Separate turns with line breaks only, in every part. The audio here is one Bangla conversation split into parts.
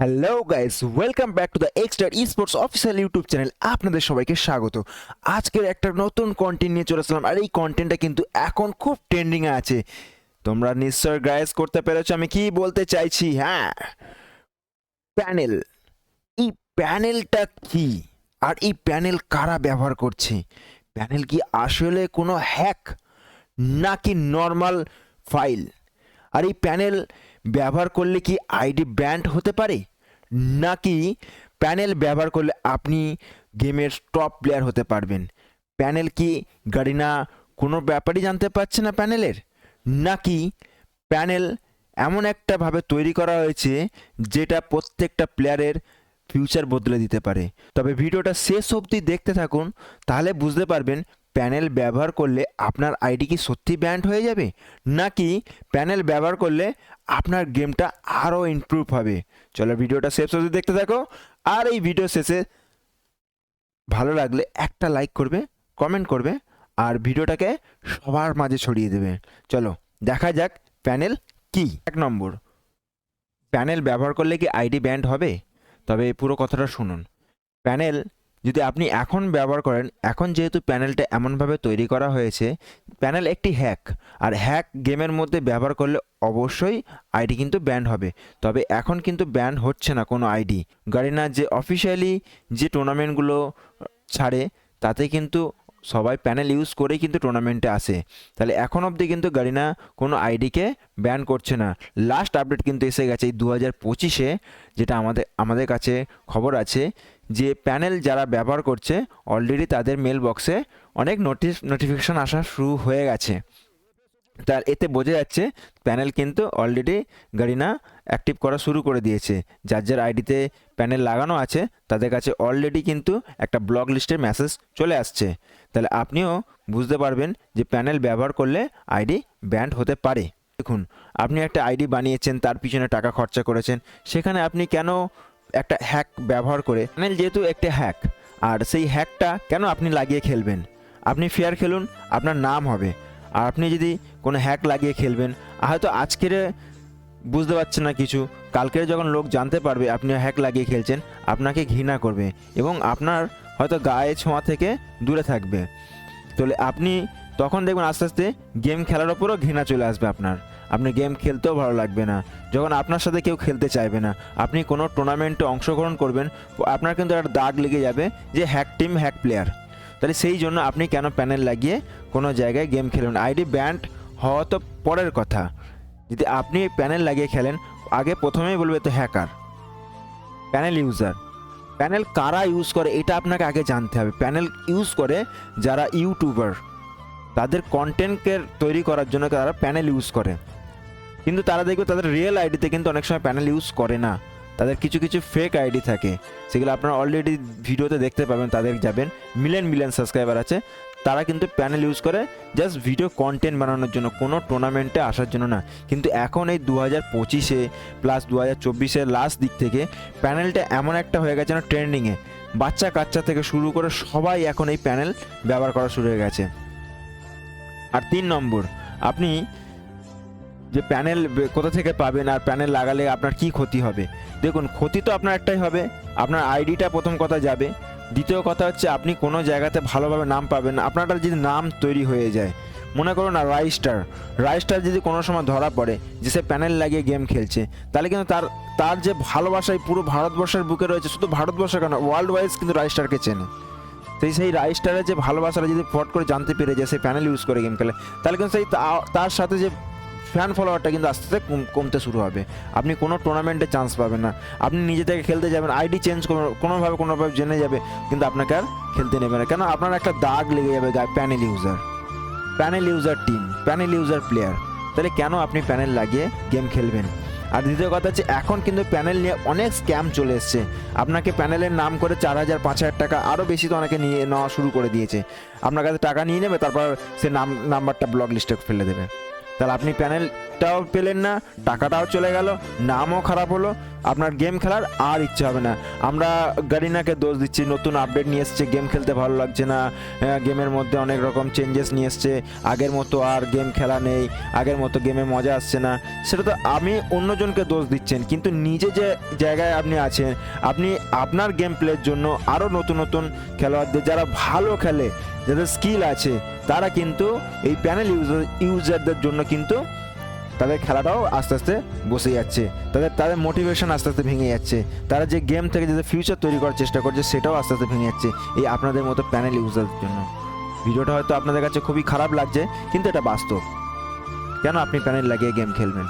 Hello guys welcome back to the Exeter sports official YouTube channel আপনাদের সবাইকে স্বাগত। আজকের একটা নতুন কন্টেন্ট নিয়ে চলে আসলাম, আর এই কন্টেন্টটা কিন্তু এখন খুব ট্রেন্ডিংয়ে আছে। তোমরা নিশ্চয় গাইস করতে পেরেছ, আমি কি বলতে চাইছি? হ্যাঁ। প্যানেল এই প্যানেলটা কি? আর এই প্যানেল কারা ব্যবহার করছে? প্যানেল কি আসলে কোনো হ্যাক নাকি নর্মাল ফাইল আর এই প্যানেল ব্যবহার করলে কি আইডি ব্যান্ড হতে পারে? নাকি প্যানেল ব্যবহার করলে আপনি গেমের টপ প্লেয়ার হতে পারবেন? প্যানেল কি গাড়িনা কোনো ব্যাপারই জানতে পারছে না প্যানেলের? নাকি প্যানেল এমন একটা ভাবে তৈরি করা হয়েছে যেটা প্রত্যেকটা প্লেয়ারের ফিউচার বদলে দিতে পারে? তবে ভিডিওটা শেষ অবধি দেখতে থাকুন, তাহলে বুঝতে পারবেন প্যানেল ব্যবহার করলে আপনার আইডি কি সত্যি ব্যান্ড হয়ে যাবে? নাকি প্যানেল ব্যবহার করলে আপনার গেমটা আরও ইমপ্রুভ হবে? চলো ভিডিওটা শেষ অবধি দেখতে থাকো। আর এই ভিডিও শেষে ভালো লাগলে একটা লাইক করবে কমেন্ট করবে, আর ভিডিওটাকে সবার মাঝে ছড়িয়ে দেবে। চলো, দেখা যাক প্যানেল কি। এক নম্বর, প্যানেল ব্যবহার করলে কি আইডি ব্যান্ড হবে? তবে পুরো কথাটা শুনুন। প্যানেল যদি আপনি এখন ব্যবহার করেন, এখন যেহেতু প্যানেলটা এমনভাবে তৈরি করা হয়েছে, প্যানেল একটি হ্যাক, আর হ্যাক গেমের মধ্যে ব্যবহার করলে অবশ্যই আইডি কিন্তু ব্যান্ড হবে। তবে এখন কিন্তু ব্যান্ড হচ্ছে না কোনো আইডি। গাড়ি না যে অফিসিয়ালি যে টুর্নামেন্টগুলো ছাড়ে, তাতে কিন্তু সবাই প্যানেল ইউজ করেই কিন্তু টুর্নামেন্টে আসে। তাহলে এখন অবধি কিন্তু গাড়িনা কোনো আইডিকে ব্যান করছে না। লাস্ট আপডেট কিন্তু এসে গেছে এই দু হাজার পঁচিশে, যেটা আমাদের আমাদের কাছে খবর আছে যে প্যানেল যারা ব্যবহার করছে অলরেডি তাদের মেল বক্সে অনেক নোটিস নোটিফিকেশান আসা শুরু হয়ে গেছে। তার এতে বোঝা যাচ্ছে প্যানেল কিন্তু অলরেডি গাড়িনা অ্যাক্টিভ করা শুরু করে দিয়েছে। যার যার আইডিতে প্যানেল লাগানো আছে, তাদের কাছে অলরেডি কিন্তু একটা ব্লক লিস্টের মেসেজ চলে আসছে। তাহলে আপনিও বুঝতে পারবেন যে প্যানেল ব্যবহার করলে আইডি ব্যান্ড হতে পারে। দেখুন, আপনি একটা আইডি বানিয়েছেন, তার পিছনে টাকা খরচা করেছেন, সেখানে আপনি কেন একটা হ্যাক ব্যবহার করে, প্যানেল যেহেতু একটি হ্যাক, আর সেই হ্যাকটা কেন আপনি লাগিয়ে খেলবেন? আপনি ফেয়ার খেলুন, আপনার নাম হবে। আর আপনি যদি কোনো হ্যাক লাগিয়ে খেলবেন হয়তো আজকের বুঝতে পারছেন না কিছু, কালকের যখন লোক জানতে পারবে আপনি হ্যাক লাগিয়ে খেলছেন, আপনাকে ঘৃণা করবে এবং আপনার হয়তো গায়ে ছোঁয়া থেকে দূরে থাকবে। তাহলে আপনি তখন দেখবেন আস্তে আস্তে গেম খেলার ওপরও ঘৃণা চলে আসবে আপনার। আপনি গেম খেলতেও ভালো লাগবে না। যখন আপনার সাথে কেউ খেলতে চাইবে না, আপনি কোনো টুর্নামেন্টে অংশগ্রহণ করবেন, আপনার কিন্তু একটা দাগ লেগে যাবে যে হ্যাক টিম হ্যাক প্লেয়ার তাহলে সেই জন্য আপনি কেন প্যানেল লাগিয়ে কোনো জায়গায় গেম খেলবেন আইডি ব্যান্ড হওয়া তো পরের কথা। যদি আপনি প্যানেল লাগিয়ে খেলেন, আগে প্রথমেই বলবে তো হ্যাকার, প্যানেল ইউজার। প্যানেল কারা ইউজ করে, এটা আপনাকে আগে জানতে হবে। প্যানেল ইউজ করে যারা ইউটিউবার, তাদের কন্টেন্টকে তৈরি করার জন্য তারা প্যানেল ইউজ করে। কিন্তু তারা দেখবে তাদের রিয়েল আইডিতে কিন্তু অনেক সময় প্যানেল ইউজ করে না। তাদের কিছু কিছু ফেক আইডি থাকে। সেগুলো আপনারা অলরেডি ভিডিওতে দেখতে পাবেন, তাদের যাবেন। মিলিয়ন মিলিয়ন সাবস্ক্রাইবার আছে। তারা কিন্তু প্যানেল ইউজ করে জাস্ট ভিডিও কন্টেন্ট বানানোর জন্য, কোনো টুর্নামেন্টে আসার জন্য না। কিন্তু এখন এই দু হাজার পঁচিশে প্লাস দু হাজার চব্বিশের লাস্ট দিক থেকে প্যানেলটা এমন একটা হয়ে গেছে না ট্রেন্ডিংয়ে বাচ্চা কাচ্চা থেকে শুরু করে সবাই এখন এই প্যানেল ব্যবহার করা শুরু হয়ে গেছে। আর তিন নম্বর, আপনি যে প্যানেল কোথা থেকে পাবেন আর প্যানেল লাগালে আপনার কি ক্ষতি হবে? দেখুন, ক্ষতি তো আপনার একটাই হবে, আপনার আইডিটা প্রথম কথা যাবে। দ্বিতীয় কথা হচ্ছে, আপনি কোনো জায়গাতে ভালোভাবে নাম পাবেন না। আপনার একটা যদি নাম তৈরি হয়ে যায়, মনে করুন না রাইস্টার রাইস্টার যদি কোনো সময় ধরা পড়ে, যে সে প্যানেল লাগিয়ে গেম খেলছে, তাহলে কিন্তু তার তার যে ভালোবাসায় পুরো ভারতবর্ষের বুকে রয়েছে, শুধু ভারতবর্ষ কেন ওয়ার্ল্ড ওয়াইজ কিন্তু রাইস্টারকে চেনে। সেই সেই রাইস্টারের যে ভালোবাসাটা যদি ফট করে জানতে পেরে যে সে প্যানেল ইউজ করে গেম খেলে, তাহলে কিন্তু সেই তার সাথে যে ফ্যান ফলোয়ারটা কিন্তু আস্তে আস্তে কমতে শুরু হবে। আপনি কোনো টুর্নামেন্টে চান্স পাবেন না। আপনি নিজে থেকে খেলতে যাবেন আইডি চেঞ্জ কোনোভাবে কোনোভাবে জেনে যাবে, কিন্তু আপনাকে আর খেলতে নেবে না। কেন? আপনার একটা দাগ লেগে যাবে panel user panel user team panel user player তাহলে কেন আপনি প্যানেল লাগিয়ে গেম খেলবেন? আর দ্বিতীয় কথা হচ্ছে, এখন কিন্তু প্যানেল নিয়ে অনেক স্ক্যাম চলে এসছে। আপনাকে প্যানেলের নাম করে চার হাজার, পাঁচ হাজার টাকা আরও বেশি তো অনেকে নিয়ে নেওয়া শুরু করে দিয়েছে। আপনার কাছে টাকা নিয়ে নেবে, তারপর সে নাম নাম্বারটা ব্লক লিস্টে ফেলে দেবে। তাহলে আপনি প্যানেলটাও পেলেন না টাকাটাও চলে গেল নামও খারাপ হলো আপনার গেম খেলার আর ইচ্ছে হবে না। আমরা গারিনাকে দোষ দিচ্ছি, নতুন আপডেট নিয়ে এসছে গেম খেলতে ভালো লাগছে না। গেমের মধ্যে অনেক রকম চেঞ্জেস নিয়ে এসছে। আগের মতো আর গেম খেলা নেই, আগের মতো গেমে মজা আসছে না। সেটা তো আমি অন্যজনকে দোষ দিচ্ছেন, কিন্তু নিজে যে জায়গায় আপনি আছেন, আপনি আপনার গেম প্লের জন্য আরও নতুন নতুন খেলোয়াড়দের, যারা ভালো খেলে, যাদের স্কিল আছে, তারা কিন্তু এই প্যানেল ইউজার ইউজারদের জন্য কিন্তু তাদের খেলাটাও আস্তে আস্তে বসে যাচ্ছে। তাদের তাদের মোটিভেশন আস্তে আস্তে ভেঙে যাচ্ছে। তারা যে গেম থেকে যে ফিউচার তৈরি করার চেষ্টা করছে, সেটাও আস্তে আস্তে ভেঙে যাচ্ছে এই আপনাদের মতো প্যানেল ইউজারদের জন্য। ভিডিওটা হয়তো আপনাদের কাছে খুবই খারাপ লাগছে, কিন্তু এটা বাস্তব। কেন আপনি প্যানেল লাগিয়ে গেম খেলবেন?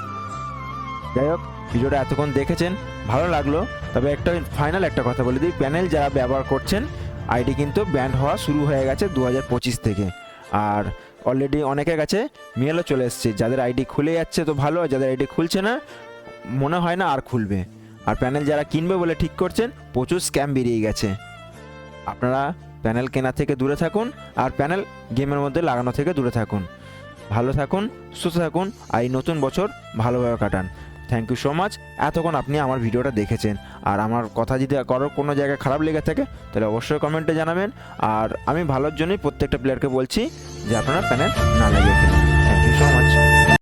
যাই হোক, ভিডিওটা এতক্ষণ দেখেছেন, ভালো লাগল, তবে একটা ফাইনাল একটা কথা বলে দিই। প্যানেল যারা ব্যবহার করছেন আইডি কিন্তু ব্যান্ড হওয়া শুরু হয়ে গেছে দু হাজার পঁচিশ থেকে। আর অলরেডি অনেকের কাছে মেলও চলে এসছে, যাদের আইডি খুলে যাচ্ছে তো ভালো আর যাদের আইডি খুলছে না, মনে হয় না আর খুলবে। আর প্যানেল যারা কিনবে বলে ঠিক করছেন, প্রচুর স্ক্যাম বেরিয়ে গেছে। আপনারা প্যানেল কেনা থেকে দূরে থাকুন, আর প্যানেল গেমের মধ্যে লাগানো থেকে দূরে থাকুন। ভালো থাকুন, সুস্থ থাকুন, আর এই নতুন বছর ভালোভাবে কাটান। থ্যাংক ইউ সো মাচ এতক্ষণ আপনি আমার ভিডিওটা দেখেছেন। আর আমার কথা যদি কারোর কোনো জায়গায় খারাপ লেগে থাকে, তাহলে অবশ্যই কমেন্টে জানাবেন। আর আমি ভালোর জন্যই প্রত্যেকটা প্লেয়ারকে বলছি যে আপনারা প্যানেল না লাগিয়ে